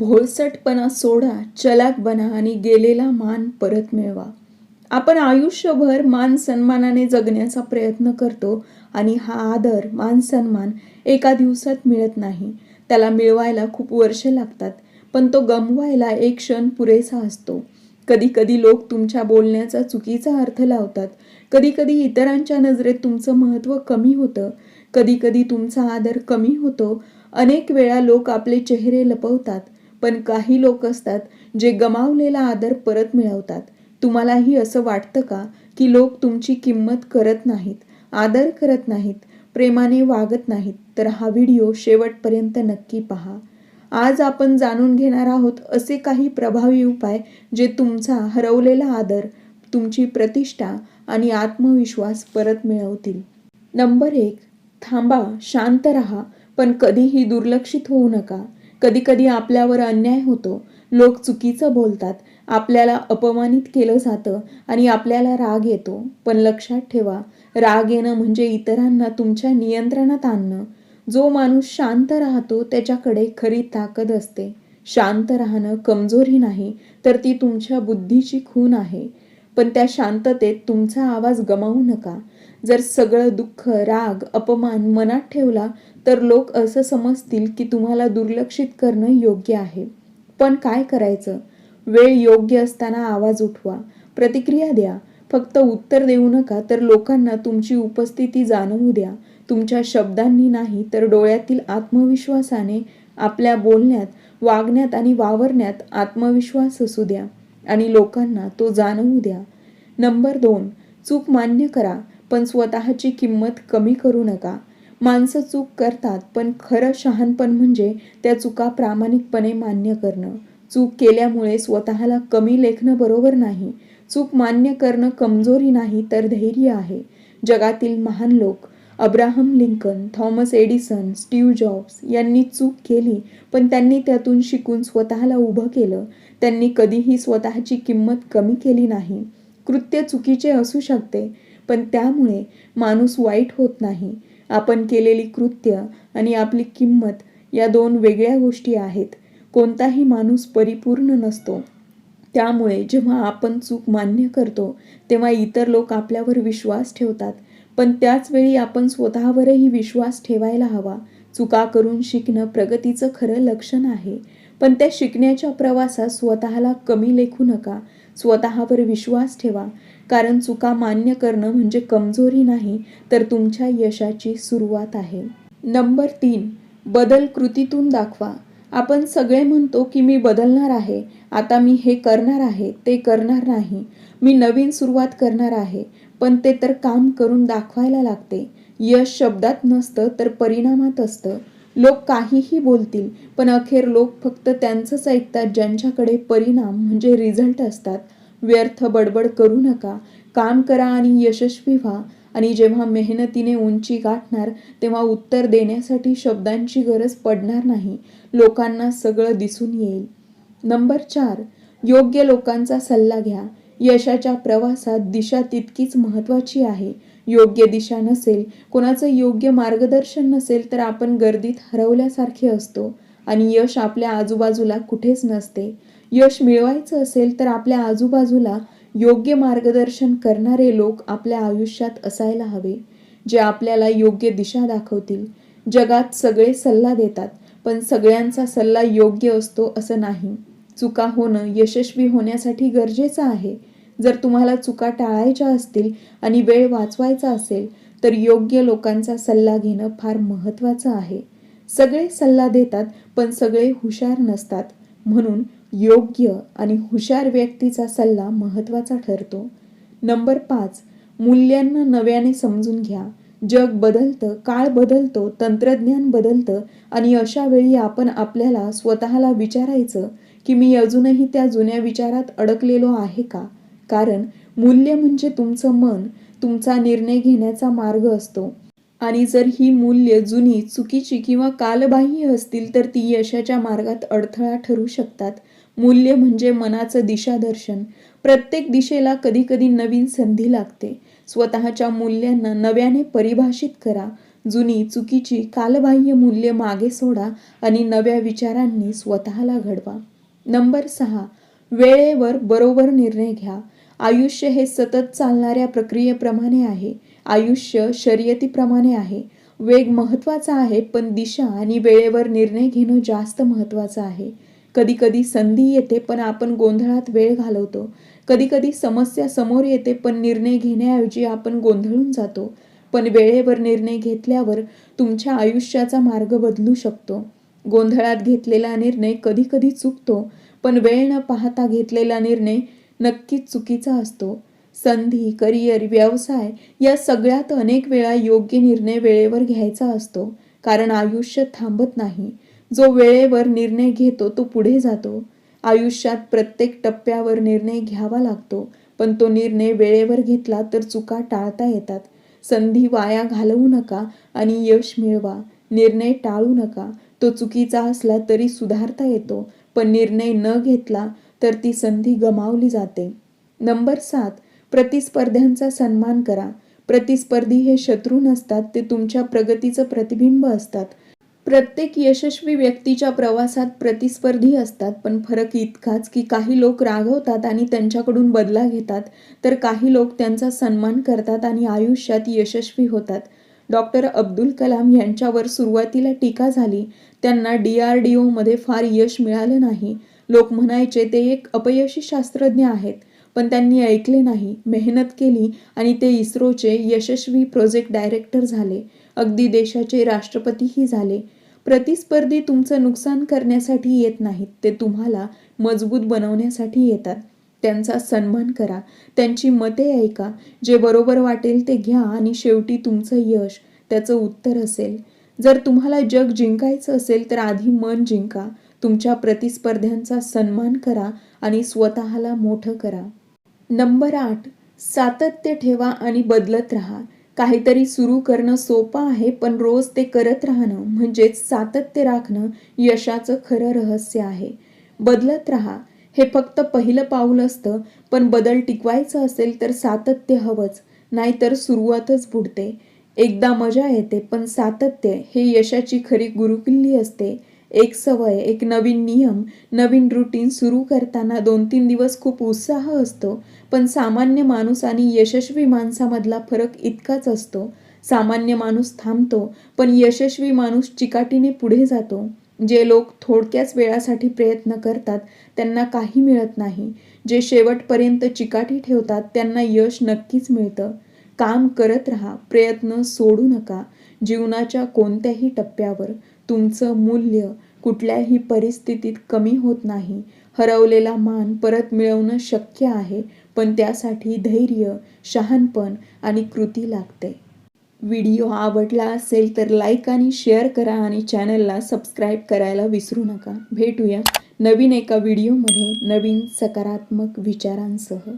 भोळसटपणा सोडा चलाक बना आणि गेलेला मान परत मिळवा. आपण आयुष्यभर मान सन्मानाने जगण्याचा प्रयत्न करतो आणि हा आदर मान सन्मान एका दिवसात मिळत नाही. त्याला मिळवायला खूप वर्ष लागतात पण तो गमवायला एक क्षण पुरेसा असतो. कधी कधी लोक तुमच्या बोलण्याचा चुकीचा अर्थ लावतात. कधी कधी इतरांच्या नजरेत तुमचं महत्त्व कमी होतं. कधी कधी तुमचा आदर कमी होतो. अनेक वेळा लोक आपले चेहरे लपवतात. पण काही लोक असतात जे गमावलेला आदर परत मिळवतात. तुम्हालाही असं वाटतं का की लोक तुमची किंमत करत नाहीत आदर करत नाहीत प्रेमाने वागत नाहीत? तर हा व्हिडिओ शेवटपर्यंत नक्की पहा. आज आपण जाणून घेणार आहोत असे काही प्रभावी उपाय जे तुमचा हरवलेला आदर तुमची प्रतिष्ठा आणि आत्मविश्वास परत मिळवतील. नंबर एक थांबा शांत रहा पण कधीही दुर्लक्षित होऊ नका. कधी कधी आपल्यावर अन्याय होतो. लोक चुकीचं बोलतात. आपल्याला अपमानित केलं जातं आणि आपल्याला राग येतो. पण लक्षात ठेवा राग येणं म्हणजे इतरांना तुमच्या नियंत्रणात आणणं. जो माणूस शांत राहतो त्याच्याकडे खरी ताकद असते. शांत राहणं कमजोरी नाही तर ती तुमच्या बुद्धीची खून आहे. पण त्या शांततेत तुमचा आवाज गमावू नका. जर सगळं दुःख राग अपमान मनात ठेवला तर लोक असं समजतील की तुम्हाला दुर्लक्षित करणं योग्य आहे. पण काय करायचं? वेळ योग्य असताना आवाज उठवा. प्रतिक्रिया द्या. फक्त उत्तर देऊ नका तर लोकांना तुमची उपस्थिती जाणवू द्या. तुमच्या शब्दांनी नाही तर डोळ्यातील आत्मविश्वासाने आपल्या बोलण्यात वागण्यात आणि वावरण्यात आत्मविश्वास असू द्या. आणि लोकांना तो जाणवू द्या. नंबर दोन. चूक मान्य करा. पण स्वतःची किंमत कमी करू नका. माणसं चूक करतात पण खरं शहाणपण म्हणजे त्या चुका प्रामाणिकपणे मान्य करणं. चूक केल्यामुळे स्वतःला कमी लेखणं बरोबर नाही. चूक मान्य करणं कमजोरी नाही तर धैर्य आहे. जगातील महान लोक Abraham Lincoln Thomas Edison Steve Jobs यांनी चूक केली पण त्यांनी त्यातून शिकून स्वतःला उभं केलं. त्यांनी कधीही स्वतःची किंमत कमी केली नाही. कृत्य चुकीचे असू शकते पण त्यामुळे माणूस वाईट होत नाही. आपण केलेली कृत्य आणि आपली किंमत या दोन वेगळ्या गोष्टी आहेत. कोणताही माणूस परिपूर्ण नसतो. त्यामुळे जेव्हा आपण चूक मान्य करतो तेव्हा इतर लोक आपल्यावर विश्वास ठेवतात. पण त्याच वेळी आपण स्वतःवरही विश्वास ठेवायला हवा. चुका करून शिकणं प्रगतीचं खरं लक्षण आहे. पण त्या शिकण्याच्या प्रवासात स्वतःला कमी लेखू नका. स्वतःवर विश्वास ठेवा. कारण चुका मान्य करणं म्हणजे कमजोरी नाही तर तुमच्या यशाची सुरुवात आहे. नंबर तीन बदल कृतीतून दाखवा. आपण सगळे म्हणतो की मी बदलणार आहे आता मी हे करणार आहे ते करणार नाही. मी नवीन सुरुवात करणार आहे पण ते तर काम करून दाखवायला लागते. यश शब्दात नसतं तर परिणामात असतं. लोक काहीही बोलतील पण अखेर लोक फक्त त्यांचंच ऐकतात ज्यांच्याकडे परिणाम म्हणजे रिझल्ट असतात. व्यर्थ बडबड करू नका. काम करा आणि यशस्वी व्हा. आणि जेव्हा मेहनतीने उंची गाठणार तेव्हा उत्तर देण्यासाठी शब्दांची गरज पडणार नाही. लोकांना सगळं दिसून येईल. नंबर चार. योग्य लोकांचा सल्ला घ्या. यशाच्या प्रवासात दिशा तितकीच महत्त्वाची आहे. योग्य दिशा नसेल कोणाचं योग्य मार्गदर्शन नसेल तर आपण गर्दीत हरवल्यासारखे असतो. आणि यश आपल्या आजूबाजूला कुठेच नसते. यश मिळवायचं असेल तर आपल्या आजूबाजूला योग्य मार्गदर्शन करणारे लोक आपल्या आयुष्यात असायला हवे जे आपल्याला योग्य दिशा दाखवतील. जगात सगळे सल्ला देतात पण सगळ्यांचा सल्ला योग्य असतो असं नाही. चुका होणं यशस्वी होण्यासाठी गरजेचं आहे. जर तुम्हाला चुका टाळायच्या असतील आणि वेळ वाचवायचा असेल तर योग्य लोकांचा सल्ला घेणं फार महत्त्वाचं आहे. सगळे सल्ला देतात पण सगळे हुशार नसतात. म्हणून योग्य आणि हुशार व्यक्तीचा सल्ला महत्त्वाचा ठरतो. नंबर पाच मूल्यांना नव्याने समजून घ्या. जग बदलतं काळ बदलतो तंत्रज्ञान बदलतं आणि अशा वेळी आपण आपल्याला स्वतःला विचारायचं की मी अजूनही त्या जुन्या विचारात अडकलेलो आहे का? कारण मूल्य म्हणजे तुमचं मन तुमचा निर्णय घेण्याचा मार्ग असतो. आणि जर ही मूल्य जुनी चुकीची किंवा कालबाह्य असतील तर ती यशाच्या मार्गात अडथळा ठरू शकतात. मूल्य म्हणजे मनाचं दिशादर्शन. प्रत्येक दिशेला कधीकधी नवीन संधी लागते. स्वतःच्या मूल्यांना नव्याने परिभाषित करा. जुनी चुकीची कालबाह्य मूल्य मागे सोडा आणि नव्या विचारांनी स्वतःला घडवा. नंबर सहा वेळेवर बरोबर निर्णय घ्या. आयुष्य हे सतत चालणाऱ्या प्रक्रियेप्रमाणे आहे. आयुष्य शर्यतीप्रमाणे आहे. वेग महत्त्वाचा आहे पण दिशा आणि वेळेवर निर्णय घेणं जास्त महत्त्वाचं आहे. कधी कधी संधी येते पण आपण गोंधळात वेळ घालवतो. कधी कधी समस्या समोर येते पण निर्णय घेण्याऐवजी आपण गोंधळून जातो. पण वेळेवर निर्णय घेतल्यावर तुमच्या आयुष्याचा मार्ग बदलू शकतो. गोंधळात घेतलेला निर्णय कधी कधी चुकतो पण वेळ न पाहता घेतलेला निर्णय नक्कीच चुकीचा असतो. संधी करिअर व्यवसाय या सगळ्यात अनेक वेळा योग्य निर्णय वेळेवर घ्यायचा असतो कारण आयुष्य थांबत नाही. जो वेळेवर निर्णय घेतो तो पुढे जातो. आयुष्यात प्रत्येक टप्प्यावर निर्णय घ्यावा लागतो पण तो निर्णय वेळेवर घेतला तर चुका टाळता येतात. संधी वाया घालवू नका आणि यश मिळवा. निर्णय टाळू नका. तो चुकीचा असला तरी सुधारता येतो पण निर्णय न घेतला तर ती संधी गमावली जाते. नंबर सात प्रतिस्पर्ध्यांचा सन्मान करा. प्रतिस्पर्धी हे शत्रू नसतात ते तुमच्या प्रगतीचं प्रतिबिंब असतात. प्रत्येक यशस्वी व्यक्तीच्या प्रवासात प्रतिस्पर्धी असतात पण फरक इतकाच की काही लोक रागवतात आणि त्यांच्याकडून बदला घेतात. तर काही लोक त्यांचा सन्मान करतात आणि आयुष्यात यशस्वी होतात. डॉक्टर अब्दुल कलाम यांच्यावर सुरुवातीला टीका झाली. त्यांना डी आर डी ओमध्ये फार यश मिळालं नाही. लोक म्हणायचे ते एक अपयशी शास्त्रज्ञ आहेत. पण त्यांनी ऐकले नाही. मेहनत केली आणि ते इस्रोचे यशस्वी प्रोजेक्ट डायरेक्टर झाले. अगदी देशाचे राष्ट्रपतीही झाले. प्रतिस्पर्धी तुमचं नुकसान करण्यासाठी येत नाहीत. ते तुम्हाला मजबूत बनवण्यासाठी येतात. त्यांचा सन्मान करा. त्यांची मते ऐका. जे बरोबर वाटेल ते घ्या आणि शेवटी तुमचं यश त्याचं उत्तर असेल. जर तुम्हाला जग जिंकायचं असेल तर आधी मन जिंका. तुमच्या प्रतिस्पर्ध्यांचा सन्मान करा आणि स्वतःला मोठं करा. नंबर आठ सातत्य ठेवा आणि बदलत राहा. काहीतरी सुरू करणं सोपं आहे पण रोज ते करत राहणं म्हणजेच सातत्य राखणं यशाचं खरं रहस्य आहे. बदलत राहा. हे फक्त पहिलं पाऊल असतं पण बदल टिकवायचं असेल तर सातत्य हवंच नाहीतर सुरुवातच बुडते. एकदा मजा येते पण सातत्य हे यशाची खरी गुरुकिल्ली असते. एक सवय एक नवीन नियम नवीन रुटीन सुरू करताना दोन तीन दिवस खूप उत्साह असतो. पण सामान्य माणूस आणि यशस्वी माणसामधला फरक इतकाच असतो. सामान्य माणूस थांबतो पण यशस्वी माणूस चिकाटीने पुढे जातो. जे लोक थोडक्याच वेळासाठी प्रयत्न करतात त्यांना काही मिळत नाही. जे शेवटपर्यंत चिकाटी ठेवतात त्यांना यश नक्कीच मिळतं. काम करत राहा प्रयत्न सोडू नका. जीवनाच्या कोणत्याही टप्प्यावर. तुमचं मूल्य कुठल्याही परिस्थितीत कमी होत नाही. हरवलेला मान परत मिळवणं शक्य आहे पण त्यासाठी धैर्य शहाणपण आणि कृती लागते. व्हिडिओ आवडला असेल तर लाईक आणि शेअर करा आणि चॅनलला सबस्क्राईब करायला विसरू नका. भेटूया नवीन एका व्हिडिओमध्ये नवीन सकारात्मक विचारांसह.